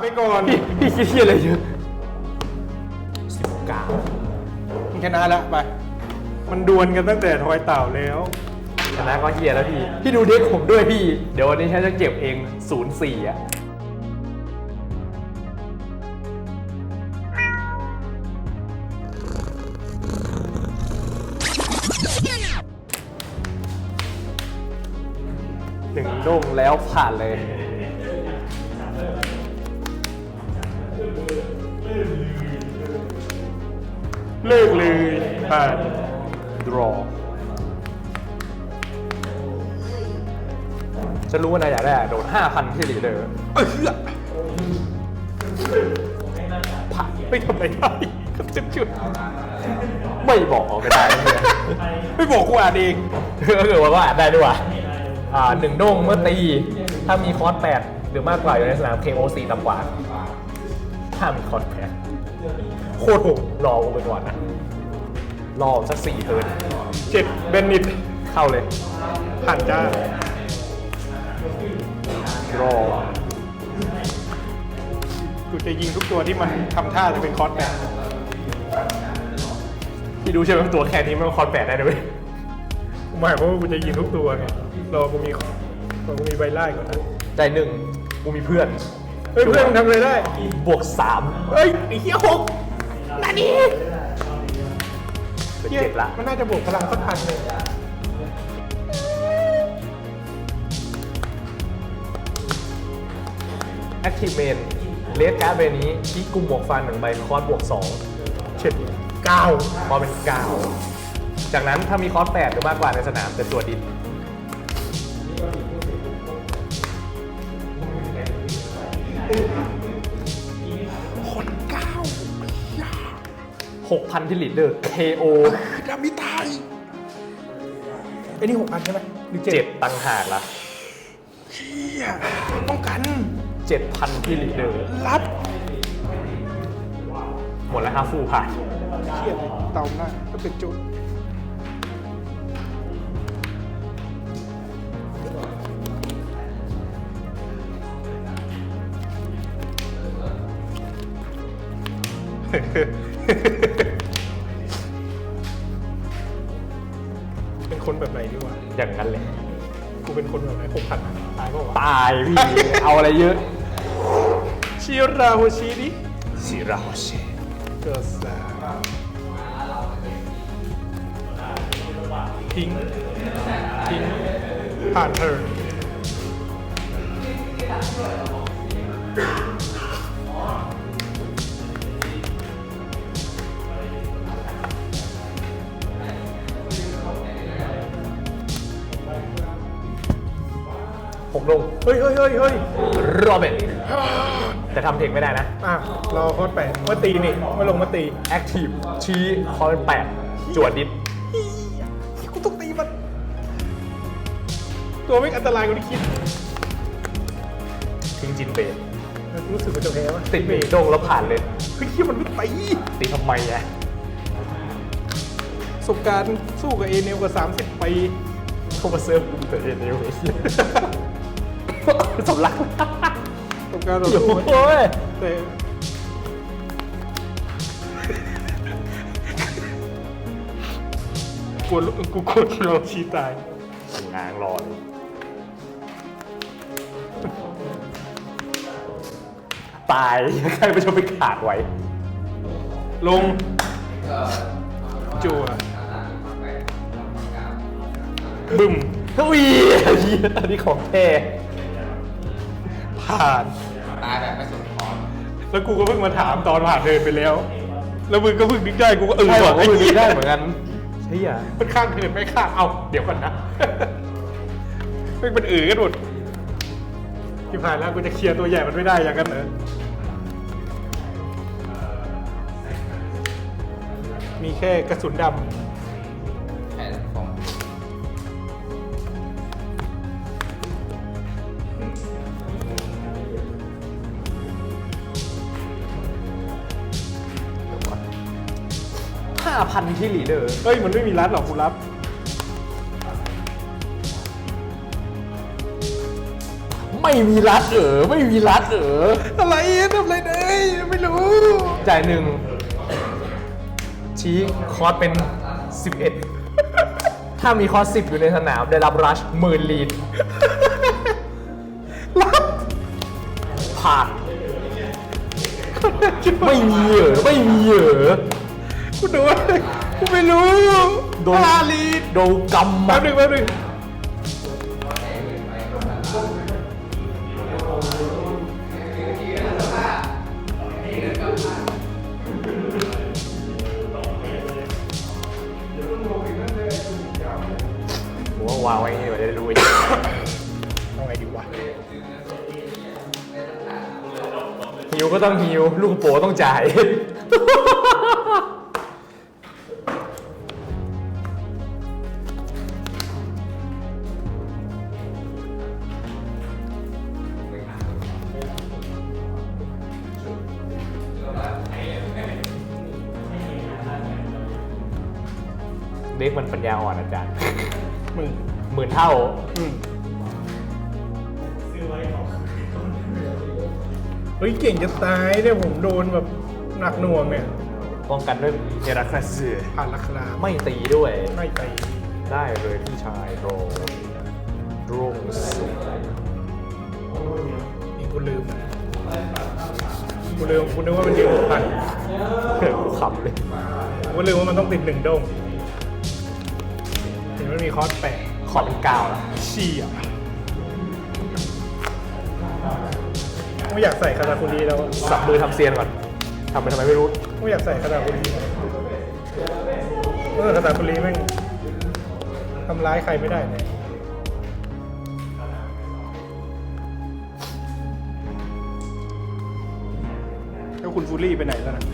ไปก่อนพี่พี่คิดเหี้ยอะไรเยอะสิบเก้ามึงชนะแล้วไป มันดวลกันตั้งแต่ทอยเต่าแล้ว ชนะก็เฮียแล้วพี่ พี่ดูเด็กผมด้วยพี่ เดี๋ยววันนี้ฉันจะเก็บเองศูนย์สี่อะหนึ่งโด่งแล้วผ่านเลย 8 draw ฉัรู้ว่านายอยากได้โดน5,000ที่ลีเดอร์เอ้ยผ่านไม่ทำอะไรได้จุดจุดไม่บอกก็ได้ไม่บอกกูอ่านเองก็คือว่าก็อ่านได้ด้วยอ่าหนึ่งโด้งเมื่อตี ถ้ามีคอร์สแปดหรือมากกว่าอยู่ในสนาม KOC ต่ำกว่า ถ้ามีคอร์สแปดโคตรโหกรอกูไปก่อนนะ รอสักสี่เทิร์นเจ็ดเบนนิตเข้าเลย ผ่านจ้ารอกูจะยิงทุกตัวที่มันทำท่าจะเป็นคอร์สแบนพี่รู้ใช่ไหมว่าตัวแค่นี้มันคอร์สแปดได้ด้วยหมายความว่ากูจะยิงทุกตัวไงรอกูมีรอกูมีใบไล่ก่อนนะใจหนึ่งกูมีเพื่อนเฮ้ยเพื่อนมึงทำอะไรได้บวกสามเฮ้ยไอ้เหี้ยหกนั่นนี่ เป็นเหี้ยเจ็ดละ มันน่าจะบวกพลังสักพันเลยแอคทีฟเมนเลสการ์ดเบนี้ที่กลุ่มบวกฟันหนึ่งใบคอร์สบวกสองเจ็ดเก้าพอเป็นเก้าจากนั้นถ้ามีคอร์สแปดหรือมากกว่าในสนามเป็นตัวดินคน 6,000ที่ลีดเดอร์ KO ดามิตายไอ้นี่หกพันใช่ไหมหรือเจ็ด7ตังหากละเชี่ยป้องกัน7,000ที่ลีดเดอร์ รับหมดแล้วครับฟูผ่านเชี่ยเต่าหน้าก็เป็นจุด คนแบบไหนหกพันตายเปล่าวะตายพี่ เอาอะไรเยอะ ชิราโฮชิดิสิราเชเกิดสาทิ้งทิ้งผ่านเธอ ลง เฮ้ยเฮ้ยเฮ้ยเฮ้ยโรเบิร์ตแต่ทำเทคไม่ได้นะ อะรอโคตรแปดมาตีนี่มาลงมาตี แอคทีฟชี้คอร์สแปดจวดดิดกูต้องตีมัน ตัวไม่งอันตรายกว่าที่คิด ทิ้งจินเบนรู้สึกว่าจะแพ้วะติดเบรโดงแล้วผ่านเลยเฮ้ยเหี้ยมันไม่ตีตีทำไมอะประสบการณ์สู้กับเอเนลกว่า30ปีเข้ามาเซิร์ฟกูแต่เอ็นเอวไอ้เหี้ย สำลักประสบการณ์ต่อโอ้สู้โหยแต่กลัวกูกลัวคิโรชีตายงางรอเลยตายใครไปชมไปขาดไว้ ลงจัวบึ้มอุ้ยเหี้ยอันนี้ของแท้ ผ่าน ตายแบบไม่สนคอนแล้วกูก็เพิ่งมาถามตอนผ่านเดินไปแล้ว แล้วมึงก็เพิ่งนึกได้กูก็เออใช่หรอว่ะก็ไอ้มือเหี้ยได้เหมือนกันใช่อะมันข้างเทินไม่ข้างเอาเดี๋ยวก่อนนะไม่เป็นอือกันหมดที่ผ่านแล้วกูจะเคลียร์ตัวใหญ่มันไม่ได้อย่างนั้นเหรอมีแค่กระสุนดแ5,000 ที่ลีเดอร์เฮ้ย มันไม่มีรัดหรอคุณรับ ไม่มีรัดเออไม่มีรัดเอออะไรทำอะไรได้ไม่รู้ จ่ายหนึ่ง ชี้คอร์สเป็น 11 ถ้ามีคอร์ส10 อยู่ในสนาม ได้รับรัชหมื่นลีด รับผ่าน ไม่มีเหรอไม่มีเหรอ กูดูอะไรกูไม่รู้โดนฮาลีดโดนกำแป๊มาบหนึงแป๊บหนึงผมว่าวางไว้อย่างนี้เดี๋ยวจะได้รู้เองเอาไงดีวะฮิวก็ต้องฮิว ลูกโปต้องจ่าย เฮ้ยเก่งจะตายเนี่ยผมโดนแบบหนักหน่วงเนี่ยป้องกันด้วยเจราคาเสือผ่านราคาไม่ตีด้วย ไม่ไปได้เลยพี่ชายโรดรงสุดนี่กูลืมกูลืมกูนึกว่ามันยืนหกพันขำเลยกูลืมว่ามันต้องติดหนึ่งโดงเห็นมันมีคอร์สแปดขอเป็นเก้าแล้วเชี่ย ไม่อยากใส่คาราคุรีแล้วอะสับมือทำเซียนก่อนทำไปทำไมไม่รู้ ไม่อยากใส่คาราคุรีเออคาราคุรีแม่งทำร้ายใครไม่ได้เลยแล้วคุณฟูลี่ไปไหนแล้วนะ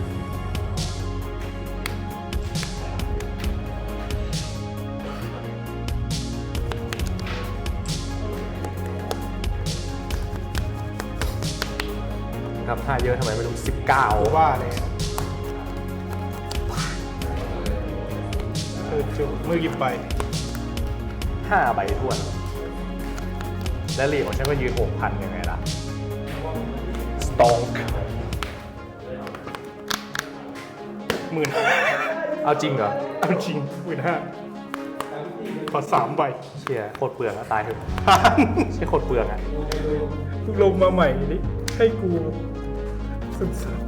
ครับห้าเยอะทำไมไม่รู้สิบเก้ากูว่าเลยเออจุมือหยิบไปห้าใบท้วน และเหรียญของฉันก็ยืนหกพันยังไงล่ะ สตองค์หมื่นเอาจริงเหรอ เอาจริงหมื่นห้าขอสามใบเชี่ยโคตรเปลืองอะตายเถอะ ใช่โคตรเปลืองอะลงมาใหม่นี่ให้กู สุดสัด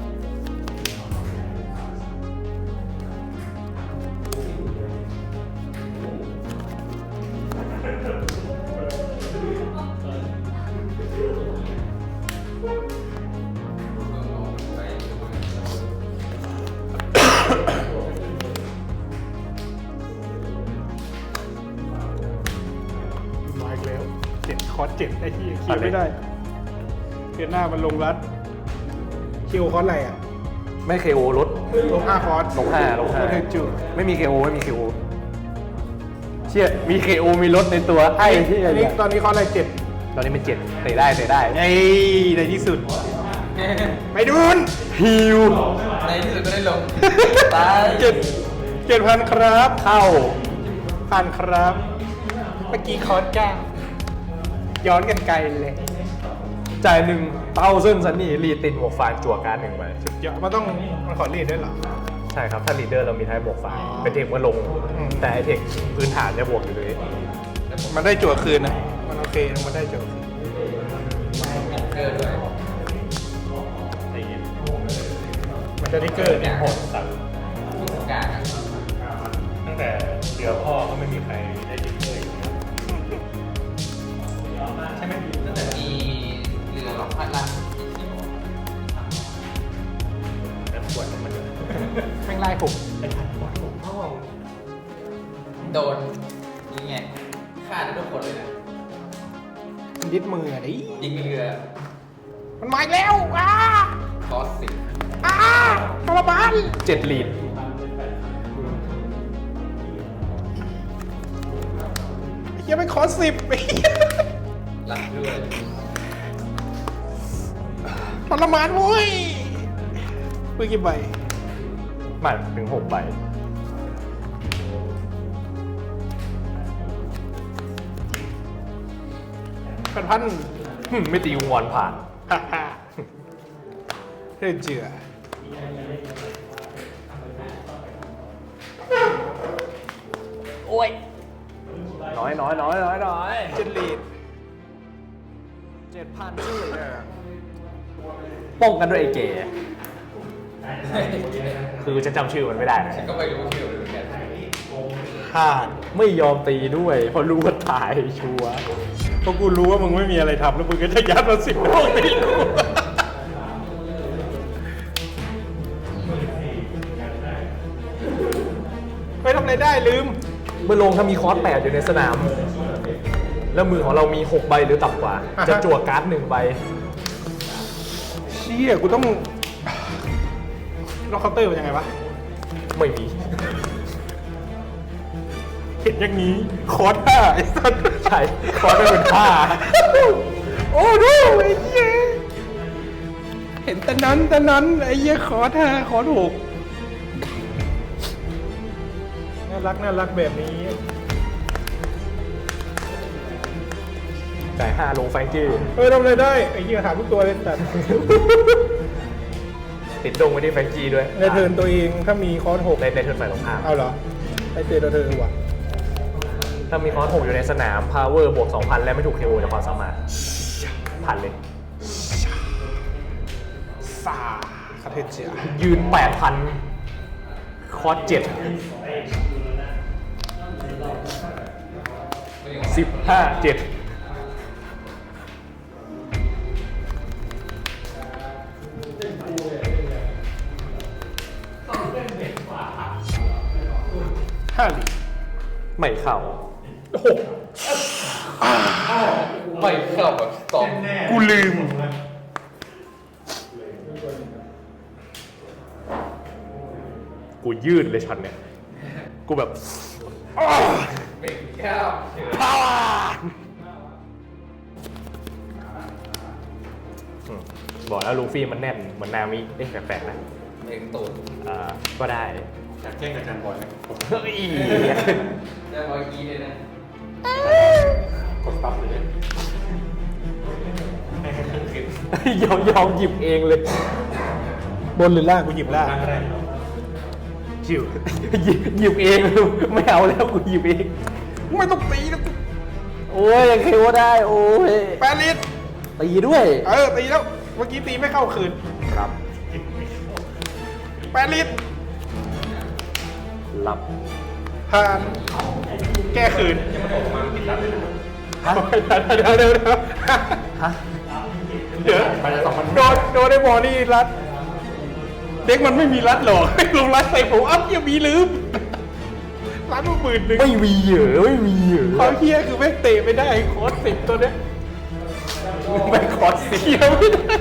มาอีกแล้วเจ็ดคอร์สเจ็ดไอ้ที่คิวไม่ได้เดือนหน้ามันลงรัด คิวคอร์สอะไรอะไม่เคโอลดลงห้าคอร์สลงห้าลงห้าลดจุดไม่มีเคโอไม่มีเคโอเชี่ยมีเคโอมีลดในตัวไอ้ที่อันนี้ตอนนี้คอร์สอะไรเจ็ดตอนนี้เป็นเจ็ดเตะได้เตะได้ไอ้ในที่สุด ไม่ดูนฮิวในที่สุดก็ได้ลง ตายเจ็ดเจ็ดพันครับเข้าพันครับ เมื่อกี้คอร์สเก้าย้อนกันไกลเลย จ่ายหนึ่งเต้าเส้นซันนี่รีตินหมวกฟานจั่วการดหนึ่งใบเดี๋ยวมันต้องมันขอรีดด้วยเหรอ ใช่ครับ ถ้าลีดเดอร์เรามีท้ายบวกฟานเป็นเทคว่าลง อืม แต่ไอเทคพื้นฐานจะบวกอยู่เลยมันได้จั่วคืนนะ มันโอเคนะมันได้จั่วคืนเกิดด้วยมันจะทิกเกอร์เนี่ยโหดสัตว์ทุกอย่างอะตั้งแต่เดือพ่อก็ไม่มีใครได้ดิเกอร์ แม่งไล่ผมโดนยิงไงฆ่าได้ทุกคนเลยนะมันยึดมืออะดิยิงเรือมันมาอีกแล้วอ้าคอสสิบอ้าทรมานเจ็ดลีดไอ้เหี้ยังไม่คอร์สสิบรับด้วยทรมานเว้ยมือกี่ใบ มาถึงหกใบแปดพันหึไม่ตีวงวอนผ่านฮ่าฮ่าเรื่องเจือโอ้ย น้อยน้อยน้อยน้อยน้อยเจนลีดเจ็ดพันเลยป้องกันด้วยไอ้เก๋ คือฉันจำชื่อมันไม่ได้นะฉันก็ไม่รู้ชื่อเหมือนกันห่านไม่ยอมตีด้วยเพราะรู้ว่าตายชัวร์เพราะกูรู้ว่ามึงไม่มีอะไรทำแล้วมึงก็จะยัดมาสิบโลกตีกูไม่ทำอะไรได้ลืม เมื่อลงถ้ามีคอร์สแปดอยู่ในสนาม แล้วมือของเรามี 6 ใบหรือต่ำกว่าอ่าฮะจะจั่วการ์ดหนึ่งใบ เชี่ยกูต้อง ล็อกเคาน์เตอร์เป็นยังไงวะ ไม่มี เห็นอย่างนี้คอร์สห้าไอ้สัสใช่คอร์สไม่เป็นผ้า โอ้ดูไอ้เหี้ยเห็นแต่นั้นแต่นั้นไอ้เหี้ยคอร์สห้าคอร์สหกน่ารักน่ารักแบบนี้ จ่ายห้าลงแฟรงกี้เออทำอะไรได้ ไอ้เหี้ยหาทุกตัวเลยแต่ ติดดงไว้ที่แฟรงกี้ด้วยในเทิร์นตัวเองถ้ามีคอร์สหกในในเทิร์นฝ่ายตรงข้ามเอาเหรอไอเจอตัวเธอว่ะถ้ามีคอร์สหกอยู่ในสนาม power บวก2,000 และไม่ถูก KO จากความสามารถผ่านเลยซาคาเทเจียยืน 8,000 คอร์ส7 15 7ห้า หลีไม่เข้าหกไม่เข้าแบบสองกูลืม กูยืดเลยชันเนี่ย กูแบบไม่เข้าอืมบอกแล้วลูฟี่มันแน่นเหมือนนามิเอ๊ะแปลกๆนะเองตูดอ่าก็ได้ อยากแกล้งกับจันบอยไหมเฮ้ยได้ร้อยกีเลยนะกดปั๊บเลยยอมยอมหยิบเองเลย บนหรือล่างกูหยิบล่างก็ได้จิวหยิบหยิบเองไม่เอาแล้วกูหยิบเอง ไม่ต้องตีนะกูโอ้ยยังเคว่าได้ โอ้ยแปดลิตรตีด้วย เออตีแล้ว เมื่อกี้ตีไม่เข้าคืนครับแปดลิตร รับผ่านแก้คืนฮะเดี๋ยวเดี๋ยวเดี๋ยวฮะเดี๋ยวโดนโดนไอ้บอนี่รัด เด็กมันไม่มีรัดหรอกลงรัดใส่ผมอัพยังมีลืมรัดมาหมื่นหนึ่งไม่มีเหรอไม่มีเหรเขาอเฮียคือแม่งเตะไม่ได้โค้ดสิบตัวเนี้ยไม่คอร์สเสีเฮียยไม่ได้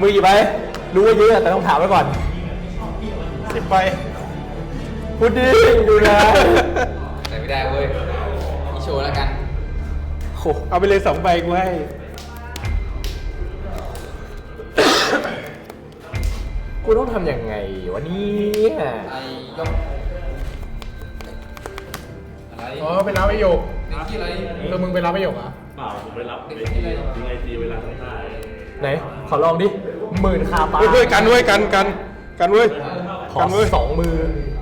มือหยิบไปรู้ว่าเยอะแต่ต้องถามไว้ก่อนสิบใบ พูดดิดูนะแต่ไม่ได้เว้ยอีโชว์แล้วกันโหเอาไปเลยสองใบกูให้กูต้องทำยังไงวะเนี่ยไอ้ยกอะไรอ๋อไปรับไอ้โยกเด็กที่อะไรเออมึงไปรับไอ้โยกเหรอะเปล่าผมไปรับไอทียิงไอทีเวลาทำท่าไหน ขอลองดิหมื่นคาปาเฮ้ยกันเว้ยกันกันกันเว้ยขอกันเว้ยสองมือ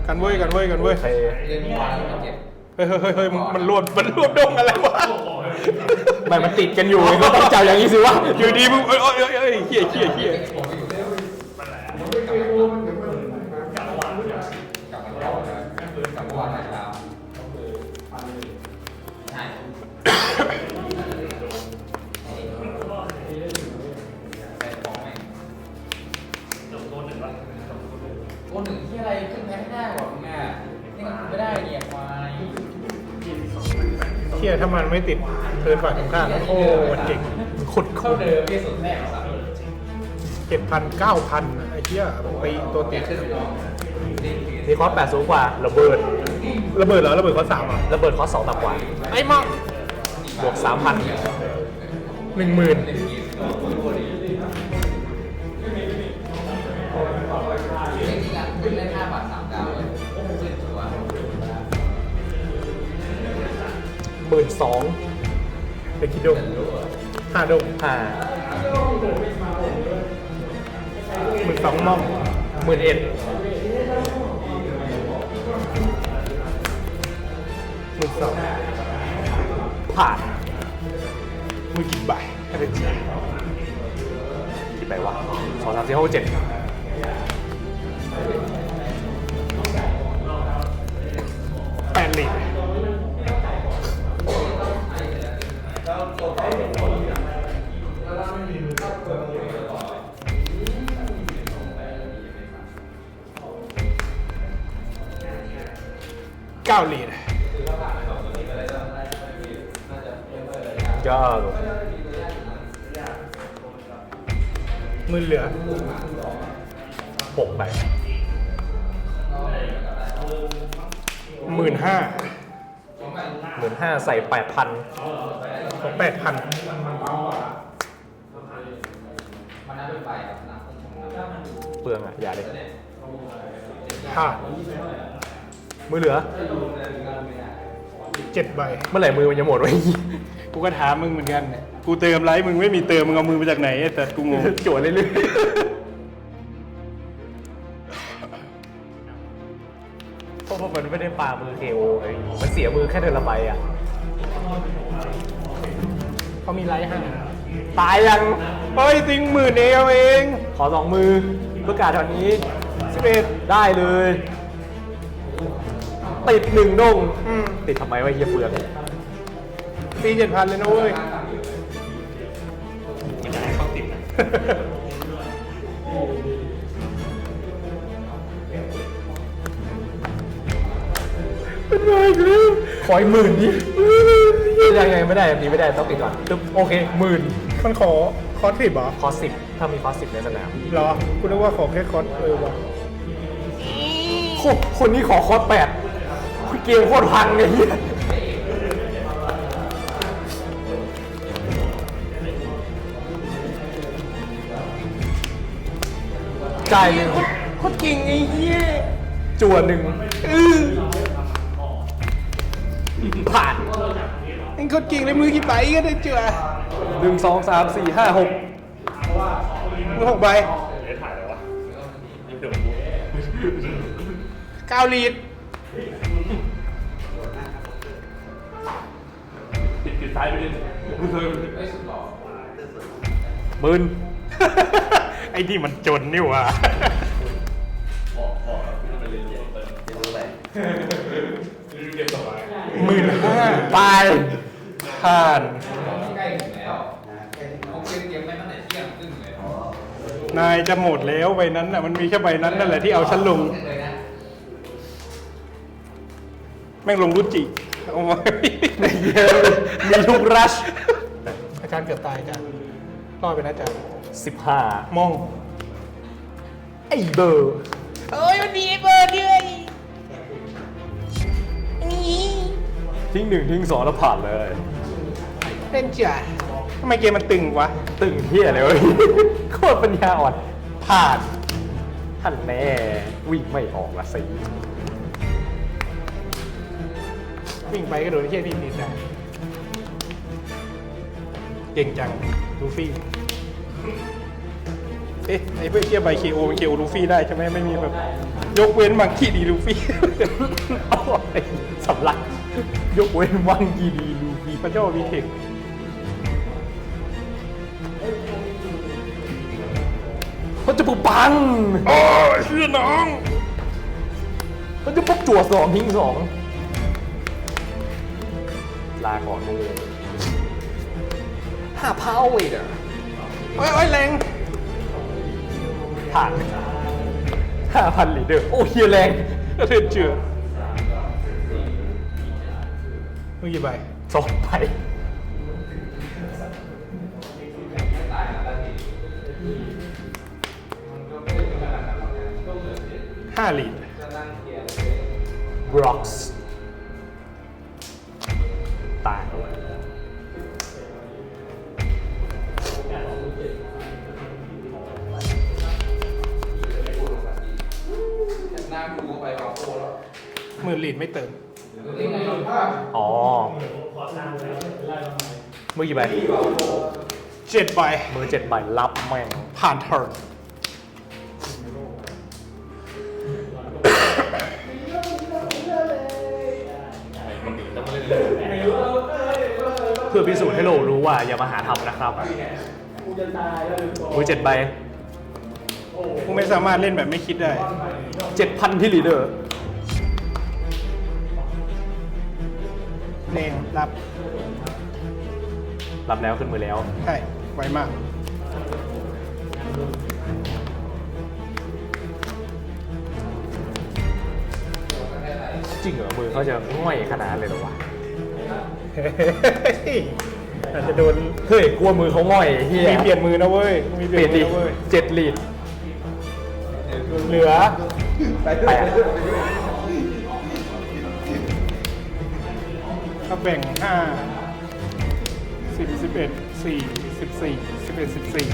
กันเว้ยกันเว้ยกันเว้ยโอเคเรียนวานแล้วเก็บเฮ้ยเฮ้ยเฮ้ยเฮ้ยมันมันรวมมันรวมดงอะไรวะไม่มันติดกันอยู่ไงก็ต้องจับอย่างนี้สิวะอยู่ดีมึงเอ้ยเอ้ยเอ้ยเอ้ยเฮียเฮีย มันไม่ติดเทิร์นฝ่ายตรงข้ามโอ้เจ๋งขุดเข้าเดิมที่สุดแรกสามเจ็ดพันเก้าพันไอ้เฮียตีตัวติดมีคอร์สแปดสูงกว่าระเบิด ระเบิดเหรอระเบิดข้อสามอะระเบิดคอร์สสองต่ำกว่าไอ้มั่งบวกสามพันหนึ่งหมื่น หมื่นสองไปคิดดูแต่รู้อะห้าดงห้าหมื่นสองมองหมื่นเอ็ดหมื่นสองผ่านมือกี่ใบให้เป็นจีกี่ใบวะสองสามสี่ห้าหกเจ็ด ก้าเหรียญก็มือเหลือหกใบหมื่นห้าหมื่นห้าใส่แปดพันของแปดพันเปลืองอะ อย่าเลยห้า มือเหลือเจ็ดใบเมื่อไหร่มือมันจะหมดวะกูก็ถามมึงเหมือนกันเนี่ยกูเติมไรมึงไม่มีเติมมึงเอามือมาจากไหนไอ้แต่กูงง จวดเรื่อยๆเพราะว่ามันไม่ได้ปามือเคโอไงมันเสียมือแค่เดือนละใบอะเขามีไรให้ตายยังเฮ้ยติงหมื่นเอวเอง ขอสองมือประกาศตอนนี้สิบเอ็ดได้เลย ติดหนึ่งดงอืมติดทำไมวะเฮียเปลืองตีเจ็ดพันเลยนะเว้ยอยากให้เขาติดนะเป็นไรอีกแล้วขออีกหมื่นดิยังไงไม่ได้แบบนี้ไม่ได้ต้องติดก่อนตึ๊บโอเคหมื่นมันขอคอร์สสิบเหรอคอสิบถ้ามีคอสิบในสนามเหรอกูนึกว่าขอแค่คอร์สเออวะโคคนนี้ขอคอแปด เกมโคตรพังเลยเฮียจ่ายหนึ่งโคตรเก่งไอ้เหี้ยจั่วหนึ่งอื้อผ่านไอ้โคตรเก่งเลยมือกี่ใบก็ได้เจือหนึ่งสองสามสี่ห้าหกมือหกใบเอ๊ะถ่ายอะไรวะยังเดี๋ยวกูเก้าลีด ติดติดซ้ายไปดิกูเคยหมื่นไอ้นี่มันจนนี่หว่าเก็บต่อไปหมื่นห้าตายผ่าน ใกล้ถึงแล้วเขาเตรียมเตรียมไว้ตั้งแต่เที่ยงครึ่งเลย นายจะหมดแล้วใบนั้นน่ะมันมีแค่ใบนั้นนั่นแหละที่เอาฉันลง เแม่งลงรุจิเอามามีทุกรัชอาจารย์เกือบตายอาจารย์รอดไปนะอาจารย์สิบห้ามองไอ้เบอร์เอ้ยมันมีไอ้เบอร์ด้วยทิ้งหนึ่งทิ้งสองแล้วผ่านเลยเล่นจ่าทำไมเกมมันตึงวะ ตึงเฮียเลยวะโคตรปัญญาอ่อนผ่านท่านแน่วิ่งไม่ออกละสิ วิ่งไปก็โดนไอ้เฮียนี่ตีได้เก่งจังลูฟี่ เอ๊ะไอ้เพื่อนเทียบใบเคโอเป็นเคโอลูฟี่ได้ใช่ไหมไม่มีแบบ ยกเว้นบางที่ดีลูฟี่ โอ้ยสำลัก ยกเว้นวังกีดีลูฟีพระเจ้าวีเทคเขาจะปุปังโอ้ยเชื่อน้องเขาจะปุ๊บจั่วสองทิ้งสอง ลาก่อนกูห้าพาวเวเดอร์โอ้ยโอ้ยแรงผ่านห้าพันลีเดอร์โอ้เฮียแรงก็เทือนเจือมือกี่ใบสองไปห้าลีดบล็อกส์ มือลีดไม่เติมอ๋อมือกี่ใบเจ็ดใบมือเจ็ดใบรับแม่งผ่านเทิร์นเพื่อพิสูจน์ให้โลกรู้ว่าอย่ามาหาทำนะครับมือเจ็ดใบกูไม่สามารถเล่นแบบไม่คิดได้เจ็ดพันที่ลีเดอร์ เล่งรับ รับแล้วขึ้นมือแล้ว ใช่ ไวมาก จริงเหรอ มือเขาจะง่อยขนาดนั้นเลยเหรอวะ เฮ้ยอาจจะโดนเฮ้ย กลัวมือเขาง่อยไอ้เฮียมีเปลี่ยนมือนะเว้ย มีเปเปลี่ลี่ยยนนมืดิอนะเว้ย เจ็ดลีดเหลือ แปด แบ่งห้าสิบสิบเอ็ดสี่สิบสี่สิบเอ็ดสิบสี่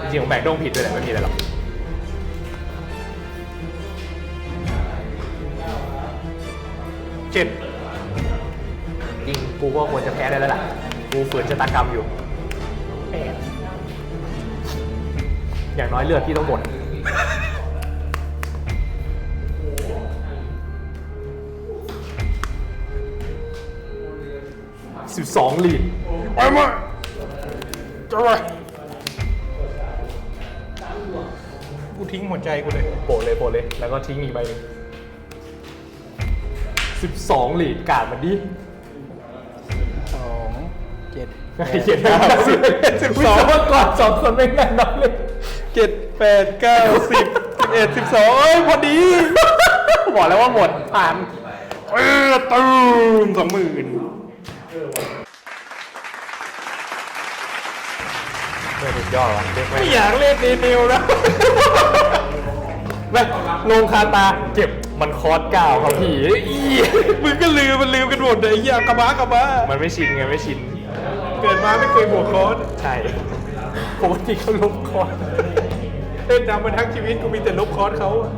จริงๆผมแบ่งดงผิดด้วยแหละไม่มีอะไรหรอกเจ็ดจริงกูก็ควรจะแพ้ได้แล้วล่ะ กูฝืนชะตากรรมอยู่แปดอย่างน้อยเลือดพี่ต้องหมด สิบสองลีดไปมาจะไปกูทิ้งหัวใจกูเลย โปะเลยโปะเลย แล้วก็ทิ้งอีกใบหนึ่งสิบสองลีดกาดมันดิสองเจ็ดไอ้เขียนห้าสิบสิบสองวิศวกรสองคนไม่แน่นอนเลยเจ็ดแปดเก้าสิบสิบเอ็ดสิบสองเอ้ยพอดี บอกแล้วว่าหมดผ่านเออตูมสองหมื่น ไม่สุด ยอดว่ะเด็กไม่ไม่อยากเล่นเนเนลแล้วไม่ลงคาตาเก็บมันคอร์สเก้าครับพี่อีมึงก็ลืมมันลืมกันหมดเลยไอ้เหี้ยกระบะกระบะมันไม่ชินไงไม่ชิน เกิดมาไม่เคยบวกคอร์สใช่ปกติเขาลบคอร์สเล่นนำมาทั้งชีวิตกูมีแต่ลบคอร์สเขาอะ